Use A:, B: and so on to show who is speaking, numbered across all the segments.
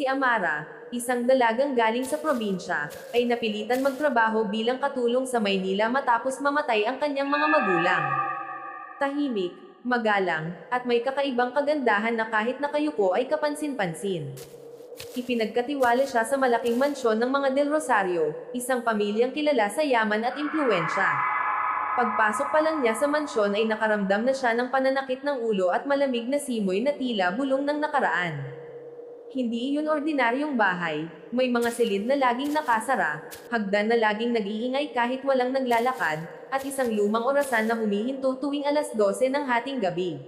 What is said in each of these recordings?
A: Si Amara, isang dalagang galing sa probinsya, ay napilitan magtrabaho bilang katulong sa Maynila matapos mamatay ang kanyang mga magulang. Tahimik, magalang, at may kakaibang kagandahan na kahit nakayuko ay kapansin-pansin. Ipinagkatiwala siya sa malaking mansyon ng mga Del Rosario, isang pamilyang kilala sa yaman at impluensya. Pagpasok pa lang niya sa mansyon ay nakaramdam na siya ng pananakit ng ulo at malamig na simoy na tila bulong ng nakaraan. Hindi iyon ordinaryong bahay, may mga silid na laging nakasara, hagdan na laging nag-iingay kahit walang naglalakad, at isang lumang orasan na humihinto tuwing alas 12 ng hating gabi.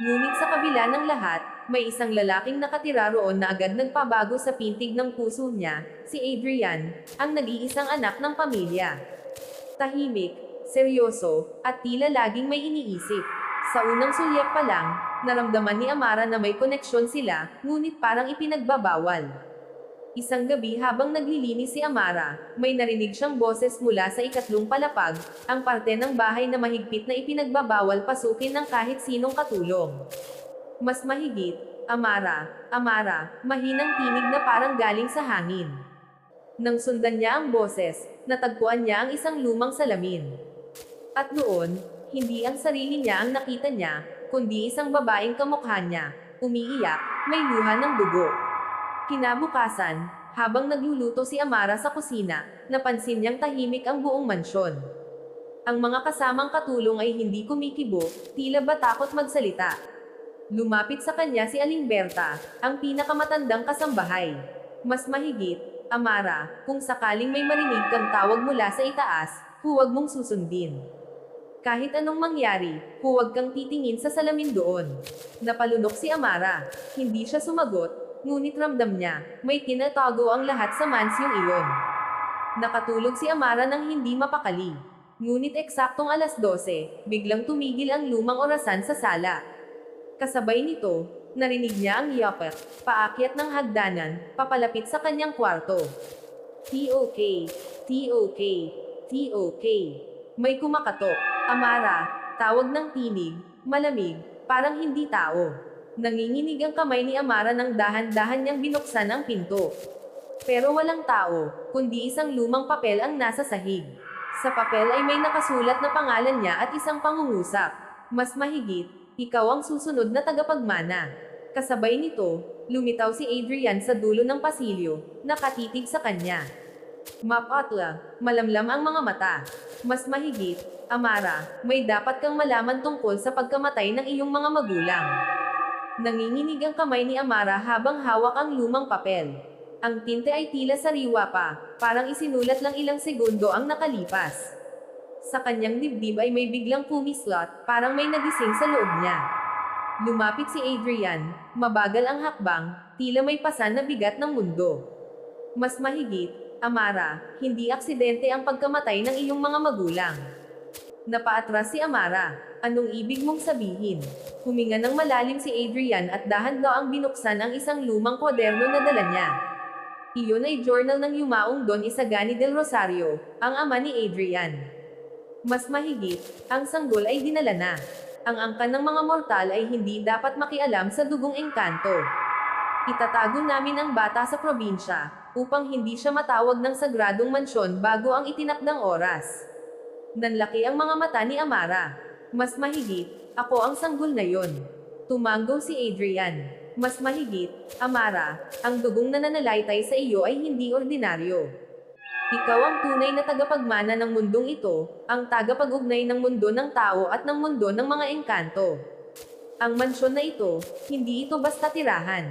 A: Ngunit sa kabila ng lahat, may isang lalaking nakatira roon na agad nagpabago sa pintig ng puso niya, si Adrian, ang nag-iisang anak ng pamilya. Tahimik, seryoso, at tila laging may iniisip. Sa unang sulyap pa lang, naramdaman ni Amara na may koneksyon sila, ngunit parang ipinagbabawal. Isang gabi habang naglilinis si Amara, may narinig siyang boses mula sa ikatlong palapag, ang parte ng bahay na mahigpit na ipinagbabawal pasukin ng kahit sinong katulong. Mas mahigit, Amara, Amara, mahinang tinig na parang galing sa hangin. Nang sundan niya ang boses, natagpuan niya ang isang lumang salamin. At noon, hindi ang sarili niya ang nakita niya, kundi isang babaeng kamukha niya, umiiyak, may luha ng dugo. Kinabukasan, habang nagluluto si Amara sa kusina, napansin niyang tahimik ang buong mansyon. Ang mga kasamang katulong ay hindi kumikibo, tila ba takot magsalita. Lumapit sa kanya si Aling Berta, ang pinakamatandang kasambahay. Mas mahigit, Amara, kung sakaling may marinig kang tawag mula sa itaas, huwag mong susundin. Kahit anong mangyari, huwag kang titingin sa salamin doon. Napalunok si Amara. Hindi siya sumagot, ngunit ramdam niya, may tinatago ang lahat sa mansyong iyon. Nakatulog si Amara nang hindi mapakali. Ngunit eksaktong alas 12, biglang tumigil ang lumang orasan sa sala. Kasabay nito, narinig niya ang yapet, paakyat ng hagdanan, papalapit sa kanyang kwarto. T.O.K. T.O.K. T.O.K. May kumakatok. Amara, tawag ng tinig, malamig, parang hindi tao. Nanginginig ang kamay ni Amara nang dahan-dahan niyang binuksan ang pinto. Pero walang tao, kundi isang lumang papel ang nasa sahig. Sa papel ay may nakasulat na pangalan niya at isang pangungusap. Mas mahigit, ikaw ang susunod na tagapagmana. Kasabay nito, lumitaw si Adrian sa dulo ng pasilyo, nakatitig sa kanya. Mapatla, malamlam ang mga mata. Mas mahigit, Amara, may dapat kang malaman tungkol sa pagkamatay ng iyong mga magulang. Nanginginig ang kamay ni Amara habang hawak ang lumang papel. Ang tinte ay tila sariwa pa, parang isinulat lang ilang segundo ang nakalipas. Sa kanyang dibdib ay may biglang kumislot, parang may nagising sa loob niya. Lumapit si Adrian, mabagal ang hakbang, tila may pasan na bigat ng mundo. Mas mahigit, Amara, hindi aksidente ang pagkamatay ng iyong mga magulang. Napaatras si Amara. Anong ibig mong sabihin? Huminga ng malalim si Adrian at dahan daw ang binuksan ang isang lumang kwaderno na dala niya. Iyon ay journal ng yumaong Don Isagani del Rosario, ang ama ni Adrian. Mas mahigit, ang sanggol ay dinala na. Ang angkan ng mga mortal ay hindi dapat makialam sa dugong engkanto. Itatago namin ang bata sa probinsya, upang hindi siya matawag ng sagradong mansyon bago ang itinakdang oras. Nanlaki ang mga mata ni Amara. Mas mahigit, ako ang sanggol na yon. Tumanggo si Adrian. Mas mahigit, Amara, ang dugong na nananalaytay sa iyo ay hindi ordinaryo. Ikaw ang tunay na tagapagmana ng mundong ito, ang tagapag-ugnay ng mundo ng tao at ng mundo ng mga engkanto. Ang mansyon na ito, hindi ito basta tirahan.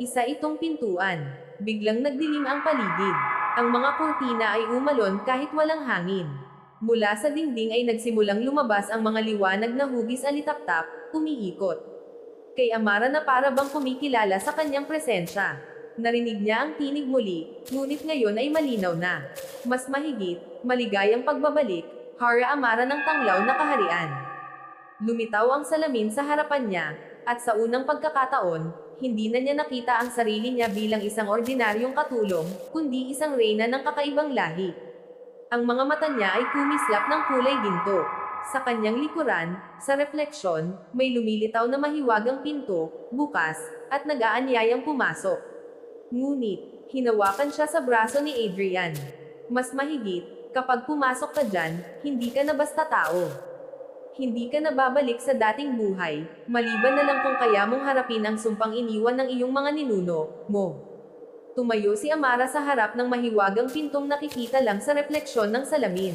A: Isa itong pintuan. Biglang nagdilim ang paligid. Ang mga kurtina ay umalon kahit walang hangin. Mula sa dingding ay nagsimulang lumabas ang mga liwanag na hugis alitaptap, umiikot. Kay Amara na para bang kumikilala sa kanyang presensya. Narinig niya ang tinig muli, ngunit ngayon ay malinaw na. Mas mahigit, maligayang pagbabalik, Hara Amara ng tanglaw na kaharian. Lumitaw ang salamin sa harapan niya, at sa unang pagkakataon, hindi na niya nakita ang sarili niya bilang isang ordinaryong katulong, kundi isang reyna ng kakaibang lahi. Ang mga mata niya ay kumislap ng kulay ginto. Sa kanyang likuran, sa refleksyon, may lumilitaw na mahiwagang pinto, bukas, at nag-aanyayang pumasok. Ngunit, hinawakan siya sa braso ni Adrian. Mas mahigit, kapag pumasok ka dyan, hindi ka na basta tao. Hindi ka na babalik sa dating buhay, maliban na lang kung kaya mong harapin ang sumpang iniwan ng iyong mga ninuno mo. Tumayo si Amara sa harap ng mahiwagang pintong nakikita lang sa refleksyon ng salamin.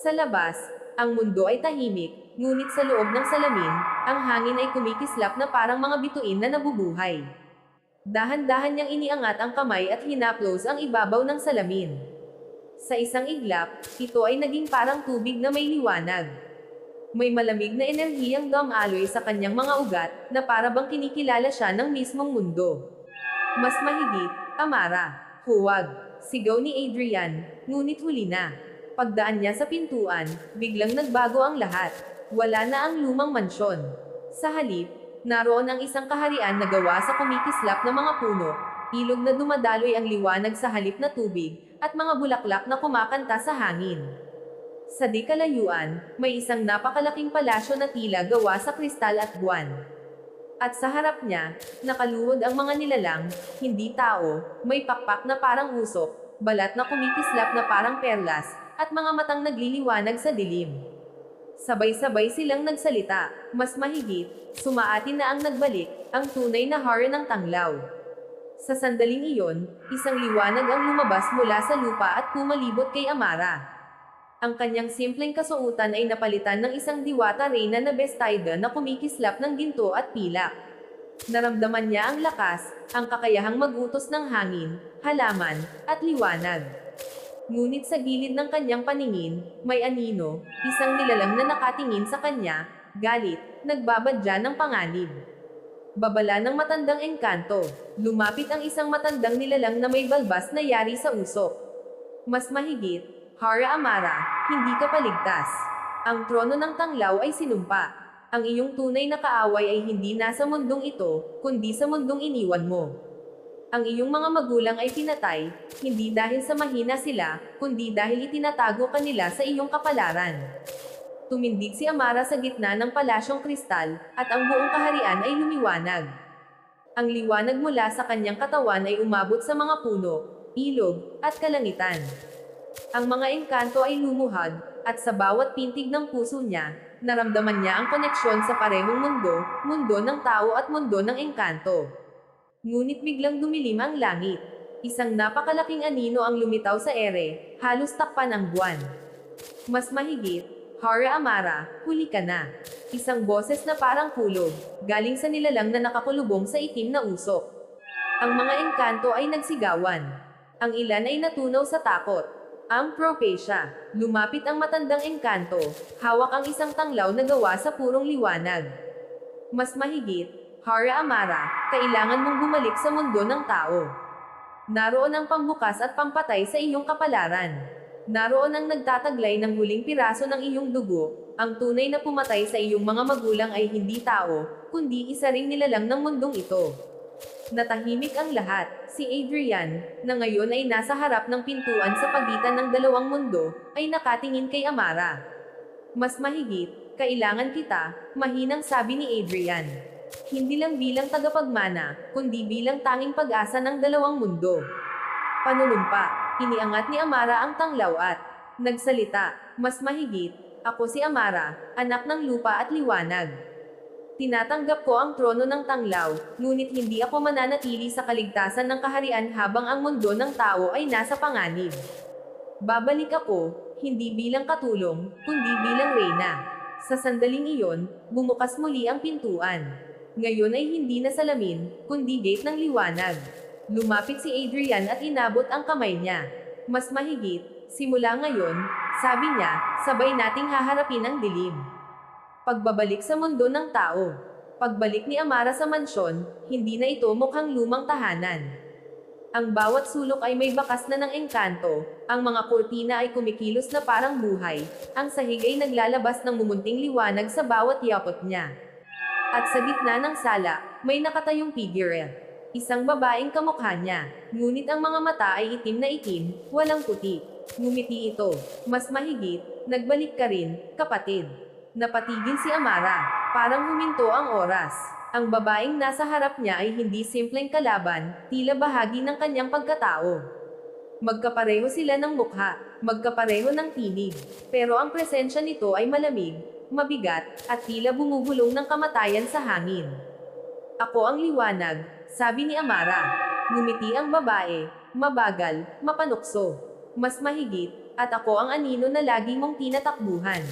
A: Sa labas, ang mundo ay tahimik, ngunit sa loob ng salamin, ang hangin ay kumikislap na parang mga bituin na nabubuhay. Dahan-dahan niyang iniangat ang kamay at hinaplos ang ibabaw ng salamin. Sa isang iglap, ito ay naging parang tubig na may liwanag. May malamig na enerhiyang dumaloy sa kanyang mga ugat na para bang kinikilala siya ng mismong mundo. Mas mahigit, Amara, huwag, sigaw ni Adrian, ngunit huli na. Pagdaan niya sa pintuan, biglang nagbago ang lahat. Wala na ang lumang mansyon. Sa halip, naroon ang isang kaharian na gawa sa kumikislap na mga puno, ilog na dumadaloy ang liwanag sa halip na tubig, at mga bulaklak na kumakanta sa hangin. Sa di kalayuan, may isang napakalaking palasyo na tila gawa sa kristal at buwan. At sa harap niya, nakaluhod ang mga nilalang, hindi tao, may pakpak na parang usok, balat na kumikislap na parang perlas, at mga matang nagliliwanag sa dilim. Sabay-sabay silang nagsalita, mas mahigit, sumaatin na ang nagbalik, ang tunay na horror ng tanglaw. Sa sandaling iyon, isang liwanag ang lumabas mula sa lupa at pumalibot kay Amara. Ang kanyang simpleng kasuutan ay napalitan ng isang diwata reyna na bestida na kumikislap ng ginto at pilak. Naramdaman niya ang lakas, ang kakayahang magutos ng hangin, halaman, at liwanag. Ngunit sa gilid ng kanyang paningin, may anino, isang nilalang na nakatingin sa kanya, galit, nagbabadya ng panganib. Babala ng matandang engkanto, lumapit ang isang matandang nilalang na may balbas na yari sa usok. Mas mahigit, Hara Amara, hindi ka paligtas. Ang trono ng tanglaw ay sinumpa. Ang iyong tunay na kaaway ay hindi nasa mundong ito, kundi sa mundong iniwan mo. Ang iyong mga magulang ay pinatay, hindi dahil sa mahina sila, kundi dahil itinatago kanila sa iyong kapalaran. Tumindig si Amara sa gitna ng palasyong kristal, at ang buong kaharian ay lumiwanag. Ang liwanag mula sa kanyang katawan ay umabot sa mga puno, ilog, at kalangitan. Ang mga engkanto ay lumuhad, at sa bawat pintig ng puso niya, naramdaman niya ang koneksyon sa parehong mundo, mundo ng tao at mundo ng engkanto. Ngunit biglang dumilim ang langit. Isang napakalaking anino ang lumitaw sa ere, halos takpan ang buwan. Mas mahigit, Hara Amara, huli ka na. Isang boses na parang kulog, galing sa nilalang na nakakulubong sa itim na usok. Ang mga engkanto ay nagsigawan. Ang ilan ay natunaw sa takot. Ang propecia, lumapit ang matandang engkanto, hawak ang isang tanglaw na gawa sa purong liwanag. Mas mahigit, Hara Amara, kailangan mong bumalik sa mundo ng tao. Naroon ang pambukas at pampatay sa iyong kapalaran. Naroon ang nagtataglay ng huling piraso ng iyong dugo, ang tunay na pumatay sa iyong mga magulang ay hindi tao, kundi isa ring nilalang ng mundong ito. Natahimik ang lahat, si Adrian, na ngayon ay nasa harap ng pintuan sa pagitan ng dalawang mundo, ay nakatingin kay Amara. Mas mahigit, kailangan kita, mahinang sabi ni Adrian. Hindi lang bilang tagapagmana, kundi bilang tanging pag-asa ng dalawang mundo. Panunumpa, iniangat ni Amara ang tanglaw at nagsalita, mas mahigit, ako si Amara, anak ng lupa at liwanag. Tinatanggap ko ang trono ng tanglaw, ngunit hindi ako mananatili sa kaligtasan ng kaharian habang ang mundo ng tao ay nasa panganib. Babalik ako, hindi bilang katulong, kundi bilang reyna. Sa sandaling iyon, bumukas muli ang pintuan. Ngayon ay hindi na salamin, kundi gate ng liwanag. Lumapit si Adrian at inabot ang kamay niya. Mas mahigit, simula ngayon, sabi niya, sabay nating haharapin ang dilim. Pagbabalik sa mundo ng tao. Pagbalik ni Amara sa mansyon, hindi na ito mukhang lumang tahanan. Ang bawat sulok ay may bakas na ng engkanto, ang mga kurtina ay kumikilos na parang buhay, ang sahig ay naglalabas ng mumunting liwanag sa bawat yapot niya. At sa gitna ng sala, may nakatayong figure. Isang babaeng kamukha niya, ngunit ang mga mata ay itim na itim, walang puti. Ngumiti ito, mas mahigit, nagbalik ka rin, kapatid. Napatigil si Amara, parang huminto ang oras. Ang babaeng nasa harap niya ay hindi simpleng kalaban, tila bahagi ng kanyang pagkatao. Magkapareho sila ng mukha, magkapareho ng tinig, pero ang presensya nito ay malamig, mabigat, at tila bumubulong ng kamatayan sa hangin. Ako ang liwanag, sabi ni Amara. Ngumiti ang babae, mabagal, mapanukso. Mas mahigit, at ako ang anino na lagi mong tinatakbuhan.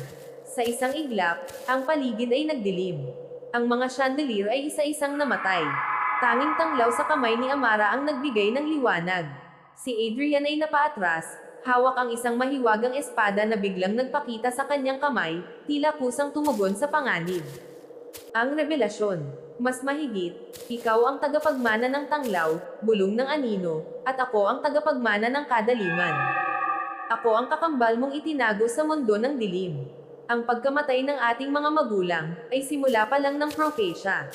A: Sa isang iglap, ang paligid ay nagdilim. Ang mga chandelier ay isa-isang namatay. Tanging tanglaw sa kamay ni Amara ang nagbigay ng liwanag. Si Adrian ay napaatras, hawak ang isang mahiwagang espada na biglang nagpakita sa kanyang kamay, tila kusang tumugon sa panganib. Ang revelasyon, mas mahigit, ikaw ang tagapagmana ng tanglaw, bulong ng anino, at ako ang tagapagmana ng kadaliman. Ako ang kakambal mong itinago sa mundo ng dilim. Ang pagkamatay ng ating mga magulang ay simula pa lang ng propesya.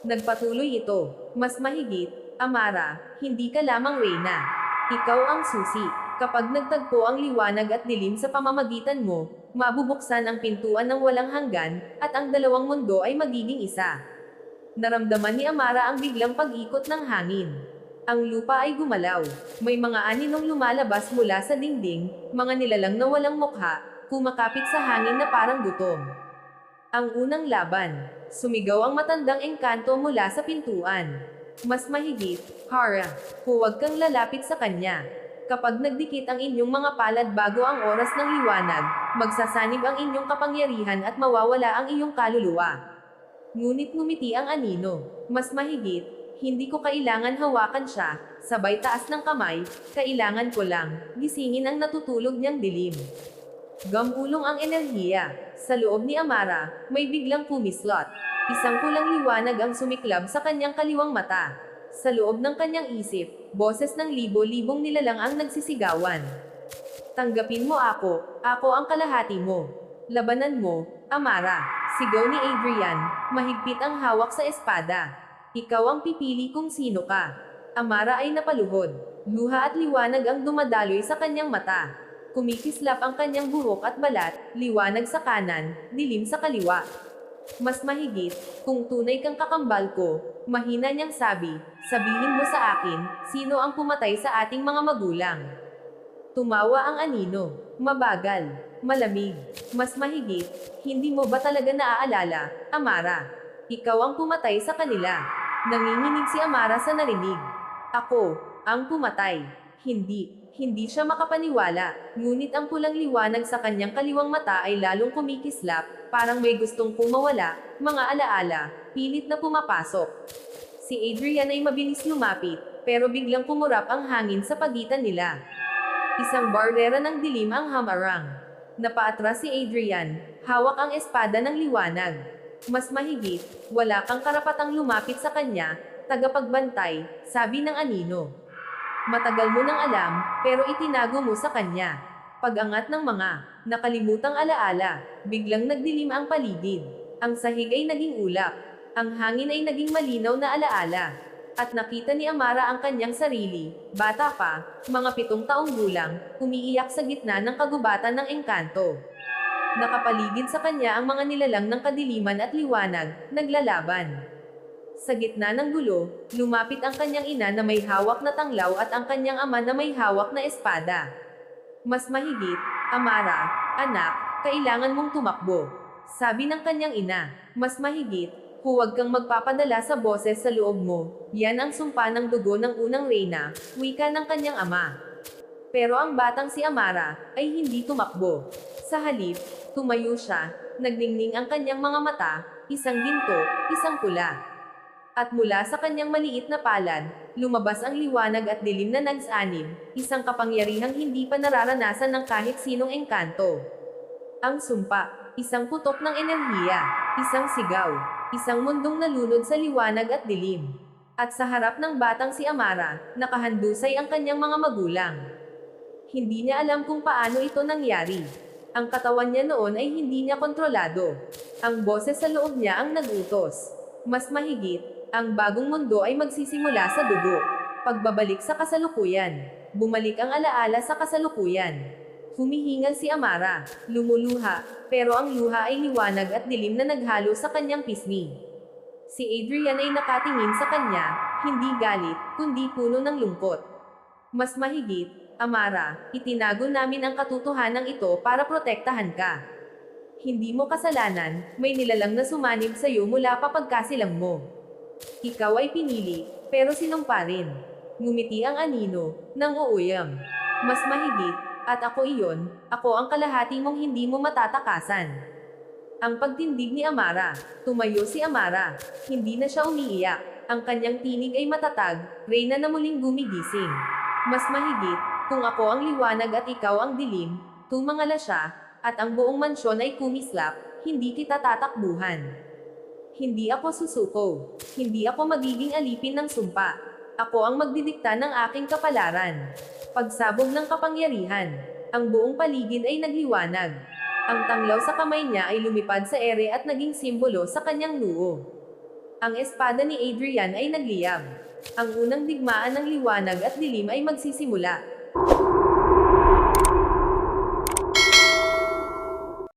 A: Nagpatuloy ito, mas mahigit, Amara, hindi ka lamang reyna. Ikaw ang susi. Kapag nagtagpo ang liwanag at dilim sa pamamagitan mo, mabubuksan ang pintuan ng walang hanggan, at ang dalawang mundo ay magiging isa. Naramdaman ni Amara ang biglang pag-ikot ng hangin. Ang lupa ay gumalaw. May mga aninong lumalabas mula sa dingding, mga nilalang na walang mukha, kumakapit sa hangin na parang gutom. Ang unang laban. Sumigaw ang matandang engkanto mula sa pintuan. Mas mahigit, Hara, huwag kang lalapit sa kanya. Kapag nagdikit ang inyong mga palad bago ang oras ng liwanag, magsasanib ang inyong kapangyarihan at mawawala ang iyong kaluluwa. Ngunit ngumiti ang anino. Mas mahigit, hindi ko kailangan hawakan siya, sabay taas ng kamay, kailangan ko lang, gisingin ang natutulog niyang dilim. Gamulong ang enerhiya. Sa loob ni Amara, may biglang pumislot. Isang kulang liwanag ang sumiklab sa kanyang kaliwang mata. Sa loob ng kanyang isip, boses ng libo-libong nilalang ang nagsisigawan. Tanggapin mo ako, ako ang kalahati mo. Labanan mo, Amara. Sigaw ni Adrian, mahigpit ang hawak sa espada. Ikaw ang pipili kung sino ka. Amara ay napaluhod. Luha at liwanag ang dumadaloy sa kanyang mata. Kumikislap ang kanyang buhok at balat, liwanag sa kanan, dilim sa kaliwa. Mas mahigit, kung tunay kang kakambal ko, mahina niyang sabi, sabihin mo sa akin, sino ang pumatay sa ating mga magulang. Tumawa ang anino, mabagal, malamig, mas mahigit, hindi mo ba talaga naaalala, Amara? Ikaw ang pumatay sa kanila. Nanginginig si Amara sa narinig. Ako, ang pumatay. Hindi, hindi siya makapaniwala, ngunit ang pulang liwanag sa kanyang kaliwang mata ay lalong kumikislap, parang may gustong pumawala, mga alaala, pilit na pumapasok. Si Adrian ay mabilis lumapit, pero biglang pumurap ang hangin sa pagitan nila. Isang bardera ng dilim ang hamarang. Napaatras si Adrian, hawak ang espada ng liwanag. Mas mahigit, wala kang karapatang lumapit sa kanya, tagapagbantay, sabi ng anino. Matagal mo nang alam, pero itinago mo sa kanya. Pag-angat ng mga nakalimutang alaala, biglang nagdilim ang paligid. Ang sahig ay naging ulap. Ang hangin ay naging malinaw na alaala. At nakita ni Amara ang kanyang sarili, bata pa, mga pitong taong gulang, umiiyak sa gitna ng kagubatan ng engkanto. Nakapaligid sa kanya ang mga nilalang ng kadiliman at liwanag, naglalaban. Sa gitna ng gulo, lumapit ang kanyang ina na may hawak na tanglaw at ang kanyang ama na may hawak na espada. Mas mahigit, Amara, anak, kailangan mong tumakbo. Sabi ng kanyang ina, mas mahigit, huwag kang magpapadala sa boses sa loob mo. Yan ang sumpa ng dugo ng unang reyna, wika ng kanyang ama. Pero ang batang si Amara, ay hindi tumakbo. Sa halip, tumayo siya, nagningning ang kanyang mga mata, isang ginto, isang pula. At mula sa kanyang maliit na palad, lumabas ang liwanag at dilim na nagsanib, isang kapangyarihang hindi pa nararanasan ng kahit sinong engkanto. Ang sumpa, isang putok ng enerhiya, isang sigaw, isang mundong nalunod sa liwanag at dilim. At sa harap ng batang si Amara, nakahandusay ang kanyang mga magulang. Hindi niya alam kung paano ito nangyari. Ang katawan niya noon ay hindi niya kontrolado. Ang boses sa loob niya ang nagutos. Mas mahigit, ang bagong mundo ay magsisimula sa dugo. Pagbabalik sa kasalukuyan. Bumalik ang alaala sa kasalukuyan. Humihingal si Amara, lumuluha, pero ang luha ay liwanag at dilim na naghalo sa kanyang pisngi. Si Adrian ay nakatingin sa kanya, hindi galit, kundi puno ng lungkot. Mas mahigit, Amara, itinago namin ang katotohanan ito para protektahan ka. Hindi mo kasalanan, may nilalang na sumanib sa iyo mula pa pagkasilang mo. Ikaw ay pinili, pero sinumpa rin. Ngumiti ang anino, nang uuyam. Mas mahigit, at ako iyon, ako ang kalahati mong hindi mo matatakasan. Ang pagtindig ni Amara, tumayo si Amara, hindi na siya umiiyak, ang kanyang tinig ay matatag, Reyna na muling gumigising. Mas mahigit, kung ako ang liwanag at ikaw ang dilim, tumangala siya, at ang buong mansyon ay kumislap, hindi kita tatakbuhan. Hindi ako susuko. Hindi ako magiging alipin ng sumpa. Ako ang magdidikta ng aking kapalaran. Pagsabog ng kapangyarihan. Ang buong paligid ay nagliwanag. Ang tanglaw sa kamay niya ay lumipad sa ere at naging simbolo sa kanyang noo. Ang espada ni Adrian ay nagliyab. Ang unang digmaan ng liwanag at dilim ay magsisimula.